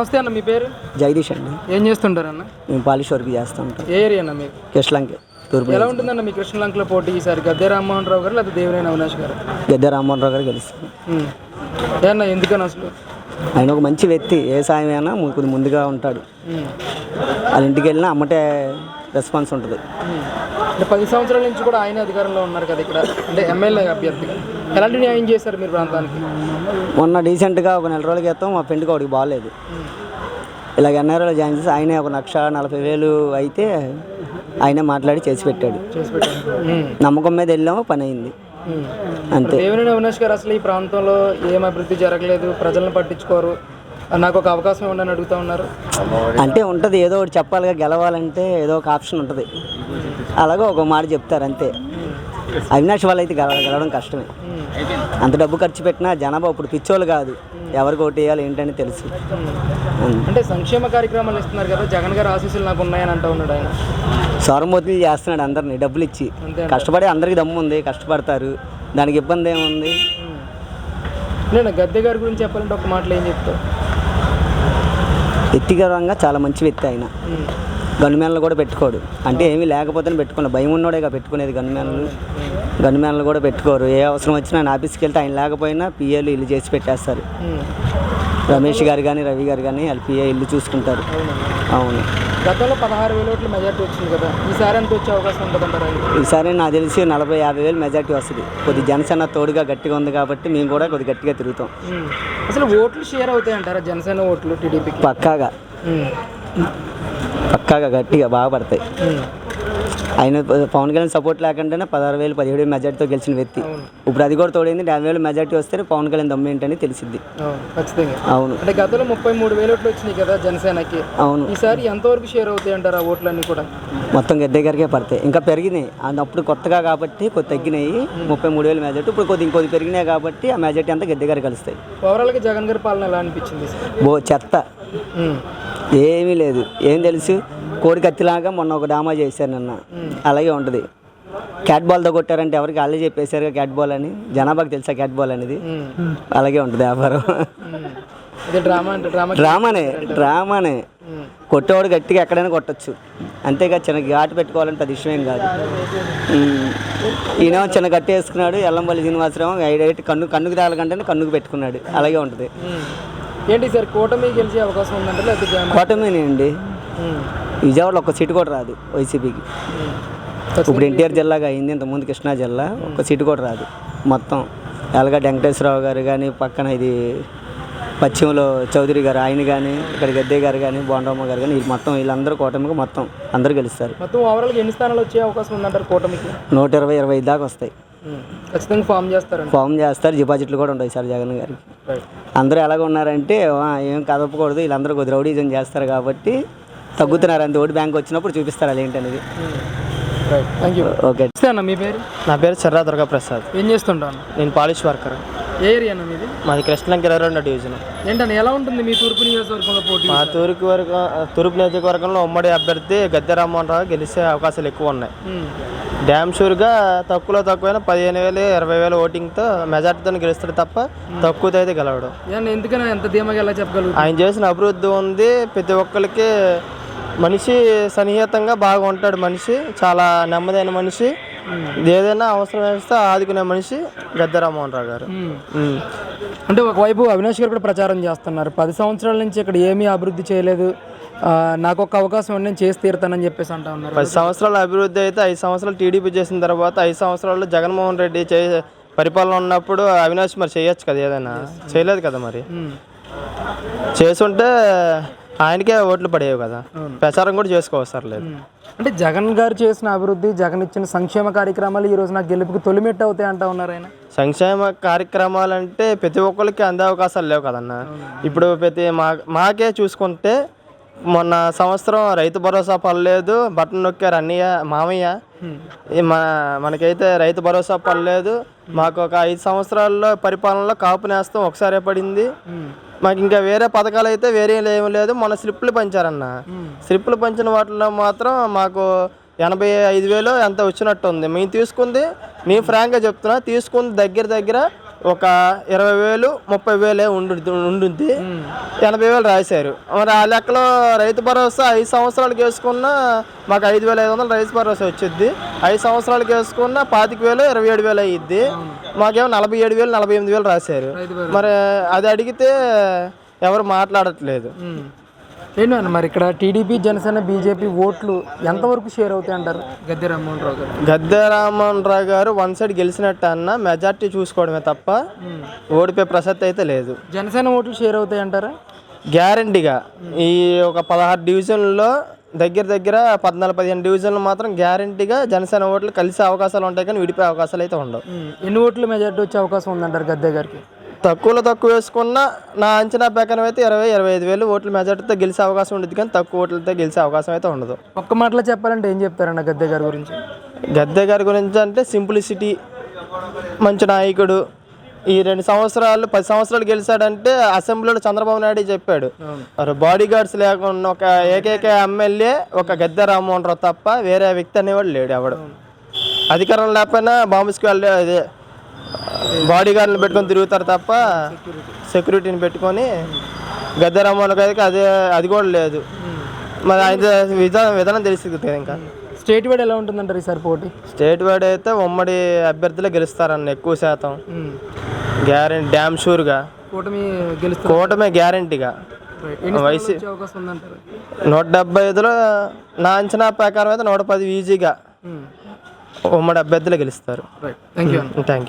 నమస్తే అన్న మీ పేరు? జగదీష్ అండి. ఏం చేస్తుంటారు అన్న? మేము పాలిష్ వర్క్ చేస్తూ ఉంటాం. ఏ ఏరియా అన్న మీకు కృష్ణలంకి తూర్పు ఎలా ఉంటుందన్న మీ కృష్ణలంకలో పోటీ ఈసారి? గద్దె రామ్మోహన్ రావు గారు లేదా దేవినేని అవినాష్ గారు? గద్దె రామ్మోహన్ రావు గారు గెలుస్తారు. అన్న ఎందుకని అసలు? ఆయన ఒక మంచి వ్యక్తి ఏ సాయం అయినా కొద్ది ముందుగా ఉంటాడు. వాళ్ళ ఇంటికి వెళ్ళినా అమ్మటే రెస్పాన్స్ ఉంటుంది. అంటే పది సంవత్సరాల నుంచి కూడా ఆయన అధికారంలో ఉన్నారు కదా ఇక్కడ? అంటే ఎమ్మెల్యే అభ్యర్థి ఎలాంటి న్యాయం చేశారు మీరు ప్రాంతానికి? మొన్న డీసెంట్గా ఒక నెల రోజుల క్రితం మా ఫ్రెండ్కి ఒకటికి బాగాలేదు. ఇలాగ ఎన్ఆర్ఐలో జాయిన్ చేసి ఆయనే ఒక లక్ష నలభై వేలు అయితే ఆయనే మాట్లాడి చేసి పెట్టాడు. నమ్మకం మీద వెళ్ళాము పని అయింది. అంతే. దేవినేని అవినాష్ గారు అసలు ఈ ప్రాంతంలో ఏం అభివృద్ధి జరగలేదు ప్రజలను పట్టించుకోరు నాకు ఒక అవకాశం అని అడుగుతా ఉన్నారు. అంటే ఉంటుంది ఏదో ఒకటి చెప్పాలిగా గెలవాలంటే ఏదో ఒక ఆప్షన్ ఉంటుంది. అలాగే ఒక మాట చెప్తారు అంతే. అవినాష్ వాళ్ళు అయితే గెల గెలవడం కష్టమే. అంత డబ్బు ఖర్చు పెట్టినా జనాభా ఇప్పుడు పిచ్చోళ్ళు కాదు. ఎవరికి ఓటు వేయాలి ఏంటని తెలుసు. అంటే సంక్షేమ కార్యక్రమాలు ఇస్తున్నారు కదా జగన్ గారు ఆశీస్సులు నాకు ఉన్నాయని అంటూ ఉన్నాడు ఆయన. సౌరమూర్తులు చేస్తున్నాడు అందరిని డబ్బులు ఇచ్చి. కష్టపడి అందరికి దమ్ము ఉంది కష్టపడతారు. దానికి ఇబ్బంది ఏముంది నేను గద్దె గారి గురించి చెప్పాలంటే ఒక మాటలు ఏం చెప్తావు? వ్యక్తిగతంగా చాలా మంచి వ్యక్తి ఆయన. గన్మేన్లు కూడా పెట్టుకోడు. అంటే ఏమీ లేకపోతేనే పెట్టుకున్నా భయం ఉన్నోడేగా పెట్టుకునేది గన్మేన్లు గన్మేన్లు కూడా పెట్టుకోరు. ఏ అవసరం వచ్చినా ఆయన ఆఫీస్కి వెళ్తే ఆయన లేకపోయినా పిఏలు ఇల్లు చేసి పెట్టేస్తారు. రమేష్ గారు కానీ రవి గారు కానీ వాళ్ళ పిఏ ఇల్లు చూసుకుంటారు. అవును? గతంలో పదహారు వేల ఓట్ల మెజార్టీ వచ్చింది కదా. ఈసారి ఎంత వచ్చే అవకాశం ఉంటుందంటారా ఈసారి నాకు తెలిసి నలభై యాభై వేలు మెజార్టీ వస్తుంది. కొద్ది జనసేన తోడుగా గట్టిగా ఉంది కాబట్టి మేము కూడా కొద్ది గట్టిగా తిరుగుతాం. అసలు ఓట్లు షేర్ అవుతాయి అంటారా జనసేన ఓట్లు టీడీపీకి? పక్కాగా. పక్కాగా గట్టిగా బాగా పడతాయి. ఆయన పవన్ కళ్యాణ్ సపోర్ట్ లేకుండానే పదహారు వేలు పదిహేడు వేలు మెజార్టీతో గెలిచిన వ్యక్తి. ఇప్పుడు అది కూడా తోడైంది యాభై వేలు మెజార్టీ వస్తే పవన్ కళ్యాణ్ దమ్ము ఏంటని తెలిసింది అవును అంటే గతంలో ముప్పై మూడు వేల ఓట్లు వచ్చినాయి కదా జనసేనకి. అవును. ఈసారి ఎంతవరకు షేర్ అవుతాయి అంటారా ఓట్లన్నీ కూడా? మొత్తం గద్దె గారికే పడతాయి. ఇంకా పెరిగినాయి. అప్పుడు కొత్తగా కాబట్టి కొద్ది తగ్గినాయి. ముప్పై మూడు వేలు మెజార్టీ ఇప్పుడు కొద్ది ఇంకొద్ది పెరిగినాయి కాబట్టి ఆ మెజార్టీ అంతా గద్దె గారు కలుస్తాయి. ఓవరాల్గా జగన్ గారి పాలన ఎలా అనిపించింది? బో చెత్త. ఏమీ లేదు. ఏం తెలుసు? కోడి కత్తిలాగా మొన్న ఒక డామా చేశారు నిన్న. అలాగే ఉంటుంది. క్యాట్ బాల్తో కొట్టారంటే ఎవరికి వాళ్ళే చెప్పేశారు క్యాట్ బాల్ అని? జనాభాకి తెలుసా క్యాట్ బాల్ అనేది. అలాగే ఉంటుంది వ్యాపారం. డ్రామా డ్రామా డ్రామానే డ్రామానే. కొట్టేవాడు గట్టిగా ఎక్కడైనా కొట్టచ్చు. అంతేగా చిన్న ఘాటు పెట్టుకోవాలంటే అది విషయం కాదు. ఈయన చిన్న గట్టి వేసుకున్నాడు ఎల్లంపల్లి శ్రీనివాసరావు ఐడైట్ కన్ను కన్నుకు తగలకంటే కన్నుకు పెట్టుకున్నాడు. అలాగే ఉంటుంది. ఏంటి సార్ కూటమి గెలిచే అవకాశం ఉందంటే లేకపోతే కోటమేనండి. విజయవాడలో ఒక్క సీటు కూడా రాదు వైసీపీకి. ఇప్పుడు ఎన్టీఆర్ జిల్లాగా అయింది ఇంతకుముందు కృష్ణా జిల్లా ఒక్క సీటు కూడా రాదు మొత్తం ఎలాగ వెంకటేశ్వరరావు గారు కానీ పక్కన ఇది పశ్చిమలో చౌదరి గారు ఆయన కానీ ఇక్కడ గద్దే గారు కానీ బోండమ్మ గారు కానీ మొత్తం వీళ్ళందరూ కూటమికి మొత్తం అందరూ గెలుస్తారు మొత్తం ఓవరాల్గా ఎన్ని స్థానాలు వచ్చే అవకాశం ఉందంటారు కూటమికి నూట ఇరవై ఇరవై దాకా వస్తాయి. ఖచ్చితంగా ఫామ్ చేస్తారండి ఫామ్ చేస్తారు. డిపాజిట్లు కూడా ఉంటాయి సార్ జగన్ గారికి. అందరూ ఎలాగ ఉన్నారంటే "ఆ, ఏం కదపకూడదు వీళ్ళందరూ కొద్ది రౌడీజం చేస్తారు కాబట్టి తగ్గుతున్నారు అంతే. ఓటు బ్యాంక్ వచ్చినప్పుడు చూపిస్తారు అది ఏంటనేది. రైట్ థ్యాంక్ యూ ఓకే అన్న మీ పేరు? నా పేరు చర్రా దుర్గాప్రసాద్. ఏం చేస్తుంటాను నేను పాలిష్ వర్కర్. ఏ ఏరియా అన్న మీది? మాది కృష్ణలంక ఇరవై రెండో డివిజన్. ఏంటన్న ఎలా ఉంటుంది మీ తూర్పు నియోజకవర్గంలో పోటీ? మా తూర్పు వర్గం తూర్పు నియోజకవర్గంలో ఉమ్మడి అభ్యర్థి గద్దె రామ్మోహన్ రావు గెలిచే అవకాశాలు ఎక్కువ ఉన్నాయి. ఉమ్. డ్యామ్ షూర్గా తక్కువలో తక్కువైనా పదిహేను వేలు ఇరవై వేల ఓటింగ్తో మెజార్టీతో గెలుస్తాడు తప్ప తక్కువతో అయితే గెలవడు. ఎందుకని ఎంత ధీమాగా ఎలా చెప్పగలుగుతారు ఆయన చేసిన అభివృద్ధి ఉంది. ప్రతి ఒక్కరికి మనిషి సన్నిహితంగా బాగా ఉంటాడు మనిషి చాలా నెమ్మదైన మనిషి. ఏదైనా అవసరం వేస్తే ఆదుకునే మనిషి గద్దె రామ్మోహన్ రావు గారు ఉమ్. అంటే ఒకవైపు అవినాష్ గారు కూడా ప్రచారం చేస్తున్నారు. పది సంవత్సరాల నుంచి ఇక్కడ ఏమీ అభివృద్ధి చేయలేదు. నాకు ఒక అవకాశం ఉంది నేను చేసి తీరుతానని చెప్పేసి అంటా ఉన్నారు. పది సంవత్సరాల అభివృద్ధి అయితే ఐదు సంవత్సరాలు టీడీపీ చేసిన తర్వాత ఐదు సంవత్సరాల్లో జగన్మోహన్ రెడ్డి చే పరిపాలన ఉన్నప్పుడు అవినాష్ మరి చేయొచ్చు కదా ఏదైనా? చేయలేదు కదా మరి. చేసుంటే ఆయనకే ఓట్లు పడేవి కదా. ప్రచారం కూడా చేసుకోవసరం లేదు. అంటే జగన్ గారు చేసిన అభివృద్ధి జగన్ ఇచ్చిన సంక్షేమ కార్యక్రమాలు ఈ రోజు నాకు గెలుపుకి తొలిమెట్టు అవుతాయి అంటా ఉన్నారు ఆయన. సంక్షేమ కార్యక్రమాలు అంటే ప్రతి ఒక్కరికి అందే అవకాశాలు లేవు కదన్న. ఇప్పుడు ప్రతి మా మాకే చూసుకుంటే మొన్న సంవత్సరం రైతు భరోసా పడలేదు బటన్ నొక్కారు అన్నయ్య మామయ్య. మన మనకైతే రైతు భరోసా పడలేదు. మాకు ఒక ఐదు సంవత్సరాల్లో పరిపాలనలో కాపు నేస్తాం ఒకసారే పడింది. మాకు ఇంకా వేరే పథకాలు అయితే వేరే ఏమి లేదు. మన స్లిప్లు పంచారన్న. స్లిప్లు పంచిన వాటిలో మాత్రం మాకు ఎనభై ఐదు వేలు ఎంత వచ్చినట్టు ఉంది మేము తీసుకుంది నేను ఫ్రాంక్గా చెప్తున్నా తీసుకుంది దగ్గర దగ్గర ఒక ఇరవై వేలు ముప్పై వేలే ఉండు ఉండుద్ది. ఎనభై వేలు రాశారు. మరి ఆ లెక్కలో రైతు భరోసా ఐదు సంవత్సరాలకు వేసుకున్న మాకు ఐదు వేల ఐదు వందలు రైతు భరోసా వచ్చింది ఐదు సంవత్సరాలకు వేసుకున్న పాతిక వేలు ఇరవై ఏడు వేలు అయ్యిద్ది మాకేమో నలభై ఏడు వేలు నలభై ఎనిమిది వేలు రాశారు. మరి అది అడిగితే ఎవరు మాట్లాడట్లేదు. ఏంటన్నా మరి ఇక్కడ టీడీపీ జనసేన బీజేపీ ఓట్లు ఎంతవరకు షేర్ అవుతాయి అంటారు? గద్దె రామ్మోహన్ రావు గారు. గద్దె రామ్మోహన్ రావు గారు వన్ సైడ్ గెలిచినట్టు అన్న మెజార్టీ చూసుకోవడమే తప్ప ఓడిపోయే ప్రసక్తి అయితే లేదు. జనసేన ఓట్లు షేర్ అవుతాయి అంటారా? గ్యారంటీగా ఈ ఒక పదహారు డివిజన్లో దగ్గర దగ్గర పద్నాలుగు పదిహేను డివిజన్లు మాత్రం గ్యారంటీగా జనసేన ఓట్లు కలిసే అవకాశాలు ఉంటాయి కానీ విడిపోయే అవకాశాలు అయితే ఉండవు. ఎన్ని ఓట్లు మెజార్టీ వచ్చే అవకాశం ఉందంటారు గద్దె గారికి? తక్కువలో తక్కువ వేసుకున్న నా అంచనా ప్రకారం అయితే ఇరవై ఇరవై ఐదు వేలు ఓట్ల మెజార్టీతో గెలిచే అవకాశం ఉంటుంది కానీ తక్కువ ఓట్లతో గెలిచే అవకాశం అయితే ఉండదు. ఒక్క మాటలో చెప్పాలంటే ఏం చెప్తారన్న గద్దె గారి గురించి? గద్దె గారి గురించి అంటే సింప్లిసిటీ మంచి నాయకుడు. ఈ రెండు సంవత్సరాలు పది సంవత్సరాలు గెలిచాడంటే అసెంబ్లీలో చంద్రబాబు నాయుడు చెప్పాడు. మరి బాడీ గార్డ్స్ లేకుండా ఒక ఏకైక ఎమ్మెల్యే ఒక గద్దె రామ్మోహన్ రావు తప్ప వేరే వ్యక్తి అనేవాడు లేడు ఎవడు. అధికారం లేకపోయినా బాంబు స్క్వాడ్ అదే బాడీ గార్డులు పెట్టుకొని తిరుగుతారు తప్ప సెక్యూరిటీని పెట్టుకొని గద్దె రామ్మోహన్ గారికి అదే అది కూడా లేదు. మరి ఆయన విధానం విధానం తెలిసింది కదా ఇంకా. స్టేట్ వైడ్ ఎలా ఉంటుందంటారు ఈసారి పోటీ? స్టేట్ వైడ్ అయితే ఉమ్మడి అభ్యర్థులే గెలుస్తారన్న ఎక్కువ శాతం. గ్యారెంటీ డ్యామ్ షూర్గా. కూటమి గెలుస్తారు కూటమే గ్యారంటీగా. ఎన్ని వైసీ స్థానాలు వచ్చే అవకాశం ఉందంటారు? నూట డెబ్బై ఐదులో నా అంచనా ప్రకారం అయితే నూట పది ఈజీగా ఉమ్మడి అభ్యర్థులే గెలుస్తారు. Right. Thank you thank you